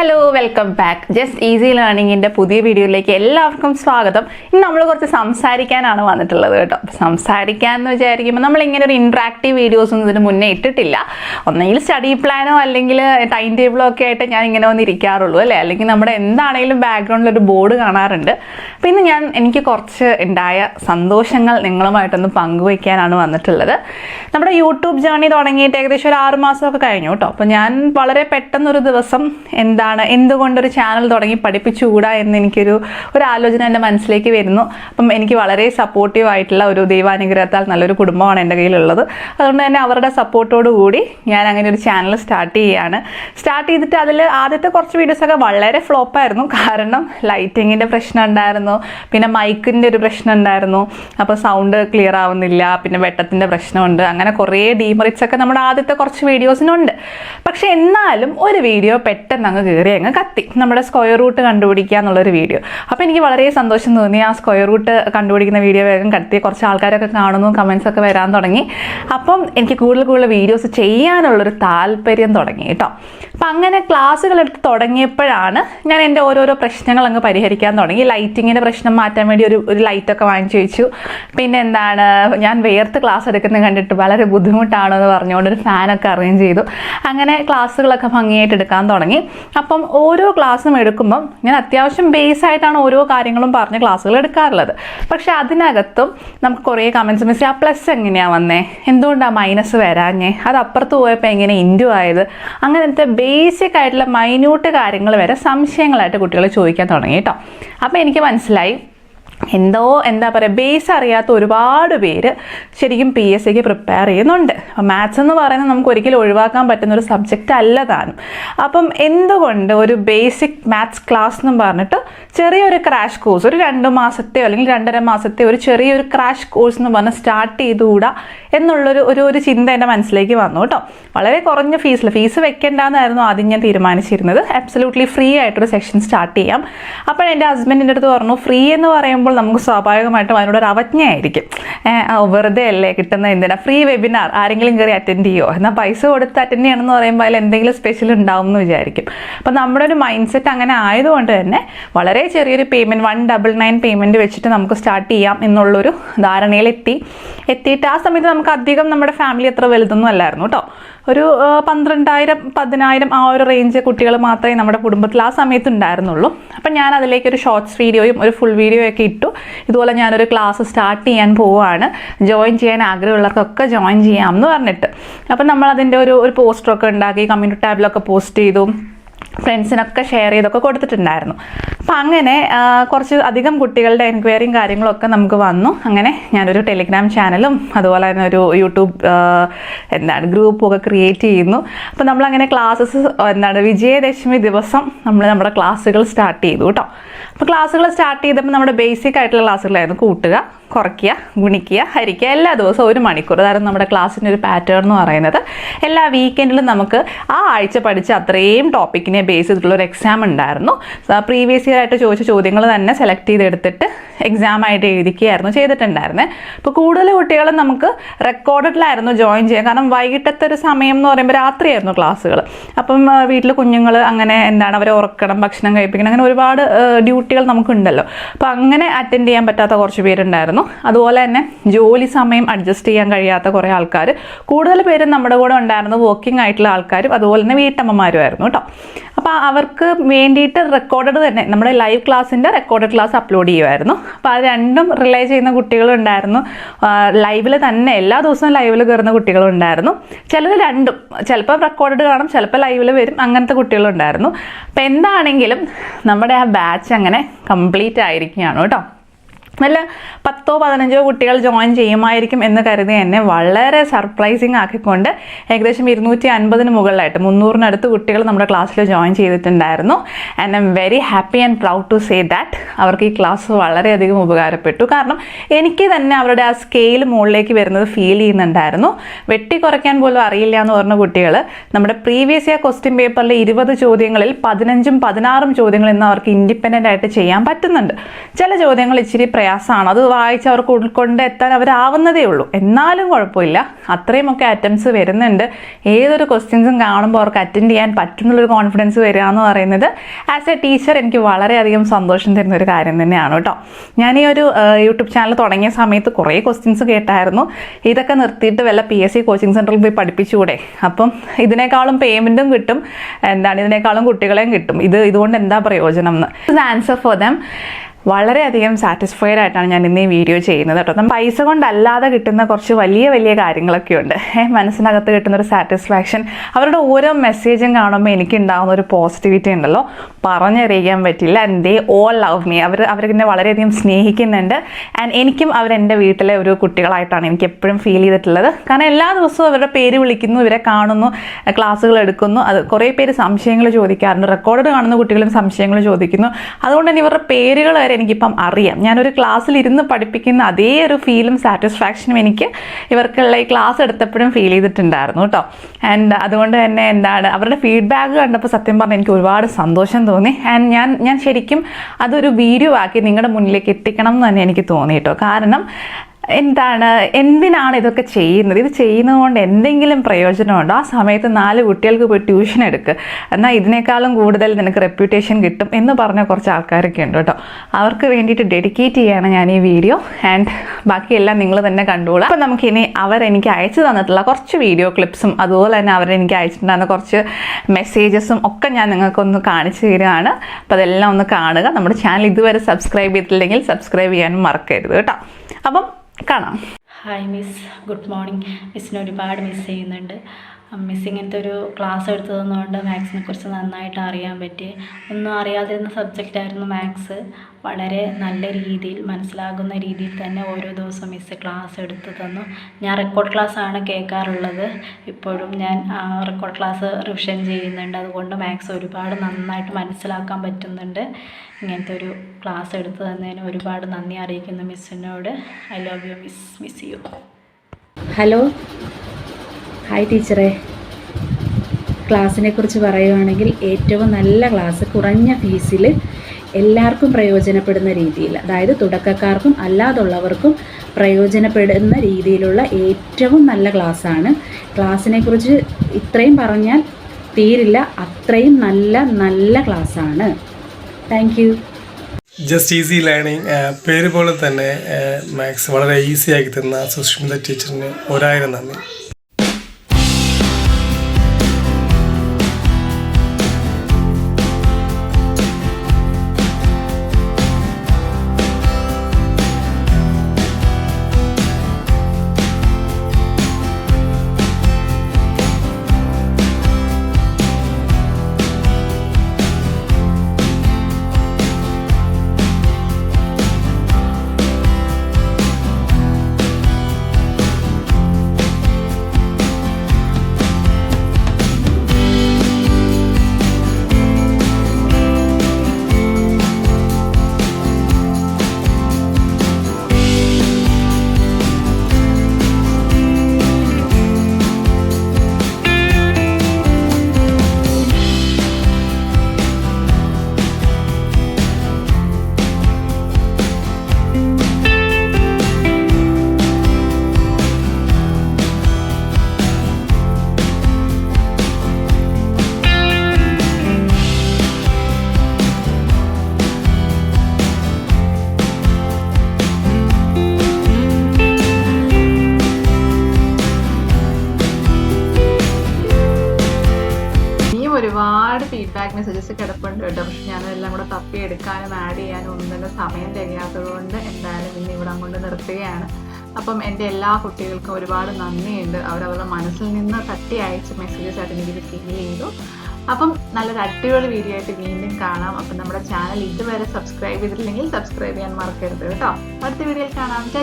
Hello welcome back just easy ലേണിങ്ങിന്റെ പുതിയ വീഡിയോയിലേക്ക് എല്ലാവർക്കും സ്വാഗതം. ഇന്ന് നമ്മൾ കുറച്ച് സംസാരിക്കാനാണ് വന്നിട്ടുള്ളത് കേട്ടോ. സംസാരിക്കാൻ എന്ന് വിചാരിക്കുമ്പോൾ നമ്മൾ ഇങ്ങനെ ഒരു ഇൻട്രാക്റ്റീവ് വീഡിയോസ് ഒന്നും ഇതിന് മുന്നേ ഇട്ടിട്ടില്ല. ഒന്നെങ്കിൽ സ്റ്റഡി പ്ലാനോ അല്ലെങ്കിൽ ടൈം ടേബിളോ ഒക്കെ ആയിട്ട് ഞാൻ ഇങ്ങനെ വന്ന് ഇരിക്കാറുള്ളൂ അല്ലേ? അല്ലെങ്കിൽ നമ്മുടെ എന്താണെങ്കിലും ബാക്ക്ഗ്രൗണ്ടിൽ ഒരു ബോർഡ് കാണാറുണ്ട്. അപ്പോൾ ഇന്ന് ഞാൻ എനിക്ക് കുറച്ച് ഉണ്ടായ സന്തോഷങ്ങൾ നിങ്ങളുമായിട്ടൊന്ന് പങ്കുവയ്ക്കാനാണ് വന്നിട്ടുള്ളത്. നമ്മുടെ യൂട്യൂബ് ജേർണി തുടങ്ങിയിട്ട് ഏകദേശം ഒരു ആറ് മാസമൊക്കെ കഴിഞ്ഞു കേട്ടോ. അപ്പോൾ ഞാൻ വളരെ പെട്ടെന്നൊരു ദിവസം എന്താണ്? എന്തുകൊണ്ടൊരു ചാനൽ തുടങ്ങി പഠിപ്പിച്ചുകൂടാ എന്ന് എനിക്കൊരു ഒരു ആലോചന എന്റെ മനസ്സിലേക്ക് വരുന്നു. അപ്പം എനിക്ക് വളരെ സപ്പോർട്ടീവ് ആയിട്ടുള്ള ഒരു ദൈവാനുഗ്രഹത്താൽ നല്ലൊരു കുടുംബമാണ് എന്റെ കയ്യിലുള്ളത്. അതുകൊണ്ട് തന്നെ അവരുടെ സപ്പോർട്ടോടു കൂടി ഞാൻ അങ്ങനെ ഒരു ചാനൽ സ്റ്റാർട്ട് ചെയ്യുകയാണ് സ്റ്റാർട്ട് ചെയ്തിട്ട് അതിൽ ആദ്യത്തെ കുറച്ച് വീഡിയോസൊക്കെ വളരെ ഫ്ലോപ്പായിരുന്നു കാരണം ലൈറ്റിങ്ങിന്റെ പ്രശ്നം ഉണ്ടായിരുന്നു. പിന്നെ മൈക്കിന്റെ ഒരു പ്രശ്നം ഉണ്ടായിരുന്നു. അപ്പോൾ സൗണ്ട് ക്ലിയർ ആവുന്നില്ല. പിന്നെ വെട്ടത്തിന്റെ പ്രശ്നമുണ്ട്. അങ്ങനെ കുറേ ഡീമറിറ്റ്സ് ഒക്കെ നമ്മുടെ ആദ്യത്തെ കുറച്ച് വീഡിയോസിനുണ്ട് പക്ഷെ എന്നാലും ഒരു വീഡിയോ പെട്ടെന്ന് അങ്ങ് കയറി അങ്ങ് കത്തി. നമ്മുടെ സ്ക്വയർ റൂട്ട് കണ്ടുപിടിക്കുക എന്നുള്ളൊരു വീഡിയോ അപ്പോൾ എനിക്ക് വളരെ സന്തോഷം തോന്നി ആ സ്ക്വയർ റൂട്ട് കണ്ടുപിടിക്കുന്ന വീഡിയോ വേഗം കത്തി. കുറച്ച് ആൾക്കാരൊക്കെ കാണുന്നു കമൻസ് ഒക്കെ വരാൻ തുടങ്ങി. അപ്പം എനിക്ക് കൂടുതൽ കൂടുതൽ വീഡിയോസ് ചെയ്യാനുള്ളൊരു താല്പര്യം തുടങ്ങി കേട്ടോ അപ്പം അങ്ങനെ ക്ലാസ്സുകൾ എടുത്ത് തുടങ്ങിയപ്പോഴാണ് ഞാൻ എന്റെ ഓരോരോ പ്രശ്നങ്ങൾ അങ്ങ് പരിഹരിക്കാൻ തുടങ്ങി. ലൈറ്റിങ്ങിന്റെ പ്രശ്നം മാറ്റാൻ വേണ്ടി ഒരു ഒരു ലൈറ്റൊക്കെ വാങ്ങിച്ചു വെച്ചു. പിന്നെ എന്താണ് ഞാൻ വേർത്ത് ക്ലാസ് എടുക്കുന്നത് കണ്ടിട്ട് വളരെ ബുദ്ധിമുട്ടാണോ എന്ന് പറഞ്ഞുകൊണ്ട് ഒരു ഫാനൊക്കെ അറേഞ്ച് ചെയ്തു. അങ്ങനെ ക്ലാസ്സുകളൊക്കെ ഭംഗിയായിട്ട് എടുക്കാൻ തുടങ്ങി. അപ്പം ഓരോ ക്ലാസ്സും എടുക്കുമ്പം ഞാൻ അത്യാവശ്യം ബേസ് ആയിട്ടാണ് ഓരോ കാര്യങ്ങളും പറഞ്ഞ് ക്ലാസ്സുകൾ എടുക്കാറുള്ളത്. പക്ഷെ അതിനകത്തും നമുക്ക് കുറേ കമൻസ് മിസ് ആ പ്ലസ് എങ്ങനെയാണ് വന്നേ? എന്തുകൊണ്ടാണ് മൈനസ് വരാഞ്ഞേ? അത് അപ്പുറത്ത് പോയപ്പോൾ എങ്ങനെ ഇൻഡു ആയത്? അങ്ങനത്തെ ബേസിക് ആയിട്ടുള്ള മൈന്യൂട്ട് കാര്യങ്ങൾ വരെ സംശയങ്ങളായിട്ട് കുട്ടികൾ ചോദിക്കാൻ തുടങ്ങി കേട്ടോ. അപ്പോൾ എനിക്ക് മനസ്സിലായി എന്തോ എന്താ പറയുക ബേസ് അറിയാത്ത ഒരുപാട് പേര് ശരിക്കും പി എസ് സിക്ക് പ്രിപ്പയർ ചെയ്യുന്നുണ്ട്. അപ്പം മാത്സ് എന്ന് പറയുന്നത് നമുക്ക് ഒരിക്കലും ഒഴിവാക്കാൻ പറ്റുന്ന ഒരു സബ്ജക്റ്റ് അല്ല താനും അപ്പം എന്തുകൊണ്ട് ഒരു ബേസിക് മാത്സ് ക്ലാസ് എന്ന് പറഞ്ഞിട്ട് ചെറിയൊരു ക്രാഷ് കോഴ്സ് ഒരു രണ്ട് മാസത്തെയോ അല്ലെങ്കിൽ രണ്ടര മാസത്തെ ഒരു ചെറിയൊരു ക്രാഷ് കോഴ്സ് എന്ന് പറഞ്ഞാൽ സ്റ്റാർട്ട് ചെയ്തുകൂടാ എന്നുള്ളൊരു ഒരു ഒരു ചിന്ത എന്റെ മനസ്സിലേക്ക് വന്നു കേട്ടോ. വളരെ കുറഞ്ഞ ഫീസിൽ ഫീസ് വെക്കേണ്ടെന്നായിരുന്നു ആദ്യം ഞാൻ തീരുമാനിച്ചിരുന്നത്. അബ്സല്യൂട്ട്ലി ഫ്രീ ആയിട്ടൊരു സെക്ഷൻ സ്റ്റാർട്ട് ചെയ്യാം. അപ്പോൾ എന്റെ ഹസ്ബൻഡിന്റെ അടുത്ത് പറഞ്ഞു ഫ്രീ എന്ന് പറയുമ്പോൾ നമുക്ക് സ്വാഭാവികമായിട്ടും അതിനോടൊരു അവജ്ഞയായിരിക്കും. വെറുതെ അല്ലേ കിട്ടുന്ന എന്തിനാ? ഫ്രീ വെബിനാർ ആരെങ്കിലും കയറി അറ്റൻഡ് ചെയ്യുമോ എന്നാൽ പൈസ കൊടുത്ത് അറ്റൻഡ് ചെയ്യണമെന്ന് പറയുമ്പോൾ അതിൽ എന്തെങ്കിലും സ്പെഷ്യൽ ഉണ്ടാവും എന്ന് വിചാരിക്കും. അപ്പം നമ്മുടെ ഒരു മൈൻഡ് സെറ്റ് അങ്ങനെ ആയതുകൊണ്ട് തന്നെ വളരെ ചെറിയൊരു payment one double nine payment വെച്ചിട്ട് നമുക്ക് സ്റ്റാർട്ട് ചെയ്യാം എന്നുള്ളൊരു ധാരണയിലെത്തി. എത്തിയിട്ട് ആ സമയത്ത് നമുക്ക് അധികം നമ്മുടെ ഫാമിലി അത്ര വലുതൊന്നും അല്ലായിരുന്നു കേട്ടോ. ഒരു പന്ത്രണ്ടായിരം പതിനായിരം ആ ഒരു റേഞ്ച് കുട്ടികൾ മാത്രമേ നമ്മുടെ കുടുംബത്തിൽ ആ സമയത്ത് ഉണ്ടായിരുന്നുള്ളൂ. അപ്പം ഞാൻ അതിലേക്ക് ഒരു ഷോർട്സ് വീഡിയോയും ഒരു ഫുൾ വീഡിയോ ഒക്കെ ഇട്ടു. ഇതുപോലെ ഞാനൊരു ക്ലാസ് സ്റ്റാർട്ട് ചെയ്യാൻ പോവുകയാണ് ജോയിൻ ചെയ്യാൻ ആഗ്രഹമുള്ളവർക്കൊക്കെ ജോയിൻ ചെയ്യാം എന്ന് പറഞ്ഞിട്ട്. അപ്പം നമ്മൾ അതിന്റെ ഒരു ഒരു പോസ്റ്ററൊക്കെ ഉണ്ടാക്കി കമ്മ്യൂണിറ്റി ടാബിലൊക്കെ പോസ്റ്റ് ചെയ്തു. ഫ്രണ്ട്സിനൊക്കെ ഷെയർ ചെയ്തൊക്കെ കൊടുത്തിട്ടുണ്ടായിരുന്നു. അപ്പം അങ്ങനെ കുറച്ച് അധികം കുട്ടികളുടെ എൻക്വയറിയും കാര്യങ്ങളൊക്കെ നമുക്ക് വന്നു. അങ്ങനെ ഞാനൊരു ടെലിഗ്രാം ചാനലും അതുപോലെ തന്നെ ഒരു യൂട്യൂബ് എന്താണ് ഗ്രൂപ്പും ഒക്കെ ക്രിയേറ്റ് ചെയ്യുന്നു. അപ്പം നമ്മളങ്ങനെ ക്ലാസ്സസ് എന്താണ് വിജയദശമി ദിവസം നമ്മൾ നമ്മുടെ ക്ലാസ്സുകൾ സ്റ്റാർട്ട് ചെയ്തു കേട്ടോ അപ്പോൾ ക്ലാസ്സുകൾ സ്റ്റാർട്ട് ചെയ്തപ്പോൾ നമ്മുടെ ബേസിക് ആയിട്ടുള്ള ക്ലാസ്സുകളായിരുന്നു. കൂട്ടുക കുറയ്ക്കുക ഗുണിക്കുക ഹരിക്കുക. എല്ലാ ദിവസവും ഒരു മണിക്കൂർ. അതായത് നമ്മുടെ ക്ലാസ്സിന്റെ ഒരു പാറ്റേൺ എന്ന് പറയുന്നത്. എല്ലാ വീക്കെൻഡിലും നമുക്ക് ആ ആഴ്ച പഠിച്ച അത്രയും ടോപ്പിക്കിനെ ബേസ് ചെയ്തിട്ടുള്ള ഒരു എക്സാം ഉണ്ടായിരുന്നു. പ്രീവിയസ് ഇയർ ആയിട്ട് ചോദിച്ച ചോദ്യങ്ങൾ തന്നെ സെലക്ട് ചെയ്തെടുത്തിട്ട് എക്സാം ആയിട്ട് എഴുതിക്കുകയായിരുന്നു ചെയ്തിട്ടുണ്ടായിരുന്നത് ഇപ്പോൾ കൂടുതൽ കുട്ടികളും നമുക്ക് റെക്കോർഡിലായിരുന്നു ജോയിൻ ചെയ്യുക. കാരണം വൈകിട്ടത്തെ ഒരു സമയം എന്ന് പറയുമ്പോൾ രാത്രിയായിരുന്നു ക്ലാസ്സുകൾ അപ്പം വീട്ടിൽ കുഞ്ഞുങ്ങൾ അങ്ങനെ എന്താണ് അവരെ ഉറക്കണം ഭക്ഷണം കഴിപ്പിക്കണം അങ്ങനെ ഒരുപാട് ഡ്യൂട്ടികൾ നമുക്കുണ്ടല്ലോ. അപ്പോൾ അങ്ങനെ അറ്റൻഡ് ചെയ്യാൻ പറ്റാത്ത കുറച്ച് പേരുണ്ടായിരുന്നു. അതുപോലെ തന്നെ ജോലി സമയം അഡ്ജസ്റ്റ് ചെയ്യാൻ കഴിയാത്ത കുറേ ആൾക്കാർ കൂടുതൽ പേരും നമ്മുടെ കൂടെ ഉണ്ടായിരുന്നു വർക്കിംഗ് ആയിട്ടുള്ള ആൾക്കാരും അതുപോലെ തന്നെ വീട്ടമ്മമാരുമായിരുന്നു കേട്ടോ. അപ്പോൾ അവർക്ക് വേണ്ടിയിട്ട് റെക്കോർഡഡ് തന്നെ നമ്മുടെ ലൈവ് ക്ലാസ്സിന്റെ റെക്കോർഡഡ് ക്ലാസ് അപ്ലോഡ് ചെയ്യുമായിരുന്നു അപ്പോൾ അത് രണ്ടും റിലൈ ചെയ്യുന്ന കുട്ടികളുണ്ടായിരുന്നു ലൈവിൽ തന്നെ എല്ലാ ദിവസവും ലൈവിൽ കയറുന്ന കുട്ടികളുണ്ടായിരുന്നു ചിലർ രണ്ടും ചിലപ്പോൾ റെക്കോർഡഡ് കാണും ചിലപ്പോൾ ലൈവിൽ വരും അങ്ങനത്തെ കുട്ടികളുണ്ടായിരുന്നു അപ്പോൾ എന്താണെങ്കിലും നമ്മുടെ ആ ബാച്ച് അങ്ങനെ കംപ്ലീറ്റ് ആയിരിക്കുകയാണ് കേട്ടോ. നല്ല പത്തോ പതിനഞ്ചോ കുട്ടികൾ ജോയിൻ ചെയ്യുമായിരിക്കും എന്ന് കരുതി എന്നെ വളരെ സർപ്രൈസിങ് ആക്കിക്കൊണ്ട് ഏകദേശം ഇരുന്നൂറ്റി അൻപതിന് മുകളിലായിട്ട് മുന്നൂറിനടുത്ത് കുട്ടികൾ നമ്മുടെ ക്ലാസ്സിൽ ജോയിൻ ചെയ്തിട്ടുണ്ടായിരുന്നു. And I'm very happy and proud to say that അവർക്ക് ഈ ക്ലാസ് വളരെയധികം ഉപകാരപ്പെട്ടു. കാരണം എനിക്ക് തന്നെ അവരുടെ ആ സ്കെയിൽ മുകളിലേക്ക് വരുന്നത് ഫീൽ ചെയ്യുന്നുണ്ടായിരുന്നു. വെട്ടി കുറയ്ക്കാൻ പോലും അറിയില്ല എന്ന് പറഞ്ഞ കുട്ടികൾ നമ്മുടെ പ്രീവിയസ് ഇയർ ക്വസ്റ്റ്യൻ പേപ്പറിലെ ഇരുപത് ചോദ്യങ്ങളിൽ പതിനഞ്ചും പതിനാറും ചോദ്യങ്ങൾ ഇന്ന് അവർക്ക് ഇൻഡിപെൻഡന്റ് ആയിട്ട് ചെയ്യാൻ പറ്റുന്നുണ്ട്. ചില ചോദ്യങ്ങൾ ഇച്ചിരി പ്രയാസമാണ്. അത് വായിച്ച് അവർക്ക് ഉൾക്കൊണ്ട് എത്താൻ അവരാവുന്നതേ ഉള്ളൂ. എന്നാലും കുഴപ്പമില്ല. അത്രയുമൊക്കെ അറ്റംപ്റ്റ്സ് വരുന്നുണ്ട്. ഏതൊരു ക്വസ്റ്റ്യൻസും കാണുമ്പോൾ അവർക്ക് അറ്റൻഡ് ചെയ്യാൻ പറ്റുന്നുള്ളൊരു കോൺഫിഡൻസ് വരിക എന്ന് പറയുന്നത് ആസ് എ ടീച്ചർ എനിക്ക് വളരെയധികം സന്തോഷം തരുന്ന ഒരു കാര്യം തന്നെയാണ് കേട്ടോ. ഞാൻ ഈ ഒരു യൂട്യൂബ് ചാനൽ തുടങ്ങിയ സമയത്ത് കുറേ ക്വസ്റ്റ്യൻസ് കേട്ടായിരുന്നു. ഇതൊക്കെ നിർത്തിയിട്ട് വല്ല പി എസ് സി കോച്ചിങ് സെന്ററിൽ പോയി പഠിപ്പിച്ചുകൂടെ? അപ്പം ഇതിനേക്കാളും പേയ്മെന്റും കിട്ടും. എന്താണ് ഇതിനേക്കാളും കുട്ടികളെയും കിട്ടും. ഇത് ഇതുകൊണ്ട് എന്താ പ്രയോജനം എന്ന്. ആൻസർ ഫോർ ദം വളരെയധികം സാറ്റിസ്ഫൈഡ് ആയിട്ടാണ് ഞാൻ ഇന്ന് ഈ വീഡിയോ ചെയ്യുന്നത് കേട്ടോ. പൈസ കൊണ്ടല്ലാതെ കിട്ടുന്ന കുറച്ച് വലിയ വലിയ കാര്യങ്ങളൊക്കെ ഉണ്ട് മനസ്സിനകത്ത് കിട്ടുന്ന ഒരു സാറ്റിസ്ഫാക്ഷൻ അവരുടെ ഓരോ മെസ്സേജും കാണുമ്പോൾ എനിക്ക് ഉണ്ടാകുന്ന ഒരു പോസിറ്റിവിറ്റി ഉണ്ടല്ലോ. പറഞ്ഞറിയിക്കാൻ പറ്റില്ല. And they all love me അവർ അവരെന്നെ വളരെയധികം സ്നേഹിക്കുന്നുണ്ട്. ആൻഡ് എനിക്കും അവരെന്റെ വീട്ടിലെ ഒരു കുട്ടികളായിട്ടാണ് എനിക്ക് എപ്പോഴും ഫീൽ ചെയ്തിട്ടുള്ളത്. കാരണം എല്ലാ ദിവസവും അവരുടെ പേര് വിളിക്കുന്നു ഇവരെ കാണുന്നു ക്ലാസ്സുകൾ എടുക്കുന്നു. അത് കുറേ പേര് സംശയങ്ങൾ ചോദിക്കാറുണ്ട്. റെക്കോർഡ് കാണുന്ന കുട്ടികളും സംശയങ്ങൾ ചോദിക്കുന്നു. അതുകൊണ്ട് തന്നെ ഇവരുടെ പേരുകൾ വരെ എനിക്കിപ്പം അറിയാം. ഞാനൊരു ക്ലാസ്സിൽ ഇരുന്ന് പഠിപ്പിക്കുന്ന അതേ ഒരു ഫീലും സാറ്റിസ്ഫാക്ഷനും എനിക്ക് ഇവർക്കുള്ള ഈ ക്ലാസ് എടുത്തപ്പോഴും ഫീൽ ചെയ്തിട്ടുണ്ടായിരുന്നു കേട്ടോ. ആൻഡ് അതുകൊണ്ട് തന്നെ എന്താണ് അവരുടെ ഫീഡ്ബാക്ക് കണ്ടപ്പോൾ സത്യം പറഞ്ഞാൽ എനിക്ക് ഒരുപാട് സന്തോഷം തോന്നി. ആൻഡ് ഞാൻ ഞാൻ ശരിക്കും അതൊരു വീഡിയോ ആക്കി നിങ്ങളുടെ മുന്നിലേക്ക് എത്തിക്കണം എന്ന് തന്നെ എനിക്ക് തോന്നി കേട്ടോ. കാരണം എന്താണ് എന്തിനാണ് ഇതൊക്കെ ചെയ്യുന്നത്? ഇത് ചെയ്യുന്നത് കൊണ്ട് എന്തെങ്കിലും പ്രയോജനമുണ്ടോ? ആ സമയത്ത് നാല് കുട്ടികൾക്ക് പോയി ട്യൂഷൻ എടുക്കുക എന്നാൽ ഇതിനേക്കാളും കൂടുതൽ നിനക്ക് റെപ്യൂട്ടേഷൻ കിട്ടും എന്ന് പറഞ്ഞ കുറച്ച് ആൾക്കാരൊക്കെ ഉണ്ട് കേട്ടോ. അവർക്ക് വേണ്ടിയിട്ട് ഡെഡിക്കേറ്റ് ചെയ്യാണ് ഞാൻ ഈ വീഡിയോ ആൻഡ് ബാക്കിയെല്ലാം നിങ്ങൾ തന്നെ കണ്ടോളാം. അപ്പോൾ നമുക്കിനി അവരെനിക്ക് അയച്ചു തന്നിട്ടുള്ള കുറച്ച് വീഡിയോ ക്ലിപ്സും അതുപോലെ തന്നെ അവരെനിക്ക് അയച്ചിട്ടുണ്ടായിരുന്ന കുറച്ച് മെസ്സേജസും ഒക്കെ ഞാൻ നിങ്ങൾക്കൊന്ന് കാണിച്ചു തരികയാണ്. അപ്പോൾ അതെല്ലാം ഒന്ന് കാണുക. നമ്മുടെ ചാനൽ ഇതുവരെ സബ്സ്ക്രൈബ് ചെയ്തിട്ടില്ലെങ്കിൽ സബ്സ്ക്രൈബ് ചെയ്യാനും മറക്കരുത് കേട്ടോ. അപ്പം കാണാം. ഹായ് മിസ് ഗുഡ് മോർണിംഗ് മിസ്സിനെ ഒരുപാട് മിസ് ചെയ്യുന്നുണ്ട്. മിസ് ഇങ്ങനത്തെ ഒരു ക്ലാസ് എടുത്തു തന്നുകൊണ്ട് മാത്സിനെ കുറിച്ച് നന്നായിട്ട് അറിയാൻ പറ്റി. ഒന്നും അറിയാതിരുന്ന സബ്ജക്റ്റായിരുന്നു മാത്സ് വളരെ നല്ല രീതിയിൽ മനസ്സിലാകുന്ന രീതിയിൽ തന്നെ ഓരോ ദിവസവും മിസ് ക്ലാസ് എടുത്തു തന്നു. ഞാൻ റെക്കോർഡ് ക്ലാസ് ആണ് കേൾക്കാറുള്ളത്. ഇപ്പോഴും ഞാൻ റെക്കോർഡ് ക്ലാസ് റിവിഷൻ ചെയ്യുന്നുണ്ട്. അതുകൊണ്ട് മാത്സ് ഒരുപാട് നന്നായിട്ട് മനസ്സിലാക്കാൻ പറ്റുന്നുണ്ട്. ഇങ്ങനത്തെ ഒരു ക്ലാസ് എടുത്തു തന്നതിന് ഒരുപാട് നന്ദി അറിയിക്കുന്നു മിസ്സിനോട് I love you miss miss you hello hi ടീച്ചറെ ക്ലാസ്സിനെ കുറിച്ച് പറയുകയാണെങ്കിൽ ഏറ്റവും നല്ല ക്ലാസ് കുറഞ്ഞ ഫീസിൽ എല്ലാവർക്കും പ്രയോജനപ്പെടുന്ന രീതിയിൽ അതായത് തുടക്കക്കാർക്കും അല്ലാതുള്ളവർക്കും പ്രയോജനപ്പെടുന്ന രീതിയിലുള്ള ഏറ്റവും നല്ല ക്ലാസ്സാണ്. ക്ലാസ്സിനെ കുറിച്ച് ഇത്രയും പറഞ്ഞാൽ തീരില്ല. അത്രയും നല്ല നല്ല ക്ലാസ്സാണ്. Thank you just easy learning പേര് പോലെ തന്നെ മാത്സ് വളരെ ഈസി ആക്കി തന്ന സുഷ്മിത ടീച്ചറിന് ഒരായിരം നന്ദി. ഫീഡ്ബാക്ക് മെസ്സേജസ് കിടപ്പുണ്ട് കേട്ടോ. പക്ഷെ ഞാനെല്ലാം കൂടെ തപ്പി എടുക്കാനും ആഡ് ചെയ്യാനും ഒന്നും തന്നെ സമയം തികയാത്തത് കൊണ്ട് എന്തായാലും ഇന്ന് ഇവിടെ കൊണ്ട് നിർത്തുകയാണ്. അപ്പം എന്റെ എല്ലാ കുട്ടികൾക്കും ഒരുപാട് നന്ദിയുണ്ട്. അവരവരുടെ മനസ്സിൽ നിന്ന് തട്ടി അയച്ച മെസ്സേജസ് ആയിട്ട് എനിക്ക് ഫീൽ ചെയ്തു. അപ്പം നല്ലൊരു അടിപൊളി വീഡിയോ ആയിട്ട് വീണ്ടും കാണാം. അപ്പം നമ്മുടെ ചാനൽ ഇതുവരെ സബ്സ്ക്രൈബ് ചെയ്തിട്ടില്ലെങ്കിൽ സബ്സ്ക്രൈബ് ചെയ്യാൻ മറക്കരുത് കേട്ടോ. അടുത്ത വീഡിയോയിൽ കാണാം. ചാ